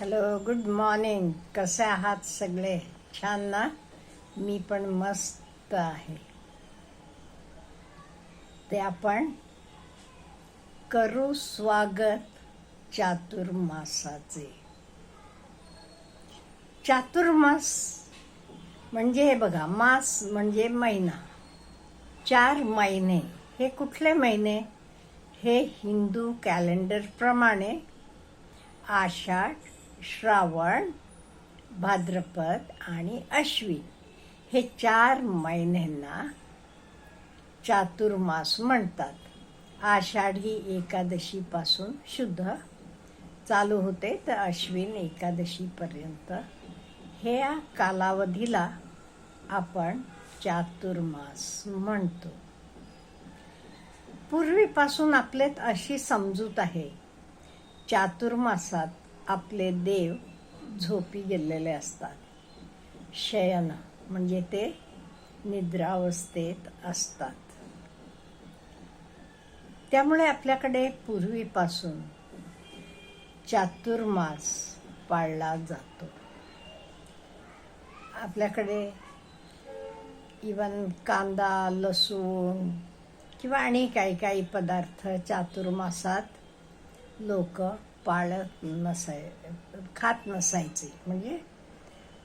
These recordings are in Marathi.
हॅलो गुड मॉर्निंग कसे आहात सगळे? छान ना? मी पण मस्त आहे. ते आपण करू स्वागत चातुर्मासाचे. चातुर्मास म्हणजे हे बघा मास म्हणजे महिना. चार महिने. हे कुठले महिने? हे हिंदू कॅलेंडरप्रमाणे आषाढ श्रावण भाद्रपद आणि अश्विन हे चार महिन्यांना चातुर्मास म्हणतात. आषाढी एकादशीपासून शुद्ध चालू होते तर अश्विन एकादशीपर्यंत. हे या कालावधीला आपण चातुर्मास म्हणतो. पूर्वीपासून आपल्यात अशी समजूत आहे चातुर्मासात आपले देव झोपी गेलेले असतात. शयन म्हणजे ते निद्रावस्थेत असतात. त्यामुळे आपल्याकडे पूर्वीपासून चातुर्मास पाळला जातो. आपल्याकडे इवन कांदा लसूण किंवा आणि काही काही पदार्थ चातुर्मासात लोक पाळत नसाय खात नसायचे. म्हणजे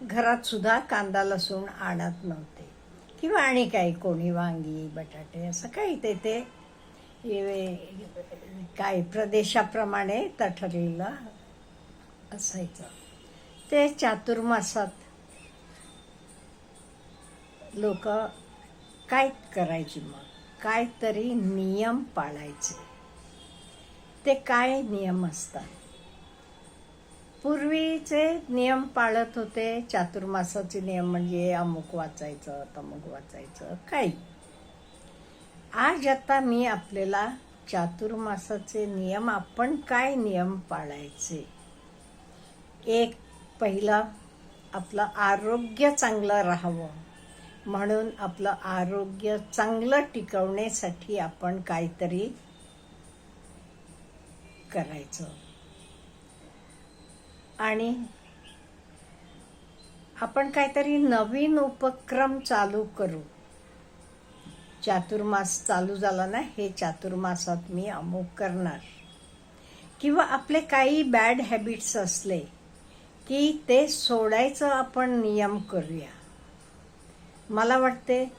घरात सुद्धा कांदा लसूण आणत नव्हते. किंवा आणि काही कोणी वांगी बटाटे असं काही ते ते काय प्रदेशाप्रमाणे ठरलेलं असायचं. ते चातुर्मासात लोक काय करायची मग. काय तरी नियम पाळायचे. ते काय नियम असतात? पूर्वीचे नियम पाळत होते. चातुर्मासाचे नियम म्हणजे अमुक वाचायचं तमुक वाचायचं काही. आज आता मी आपल्याला चातुर्मासाचे नियम आपण काय नियम पाळायचे? एक पहिला आपलं आरोग्य चांगलं राहावं. म्हणून आपलं आरोग्य चांगलं टिकवण्यासाठी आपण काहीतरी करायचं. आणि आपण काहीतरी नवीन उपक्रम चालू करू. चातुर्मास चालू झाला ना हे चातुर्मासात मी अमुक करणार. किंवा आपले काही बॅड हॅबिट्स असले की ते सोडायचं आपण नियम करूया. मला वाटते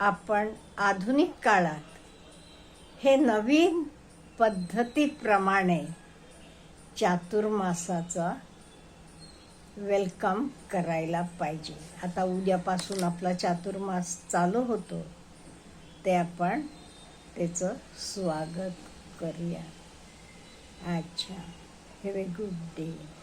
आपण आधुनिक काळात हे नवीन पद्धतीप्रमाणे चातुर्मासाचा वेलकम करायला पाहिजे. आता उद्यापासून आपला चातुर्मास चालू होतो. ते आपण त्याचं स्वागत करूया. अच्छा हॅव ए गुड डे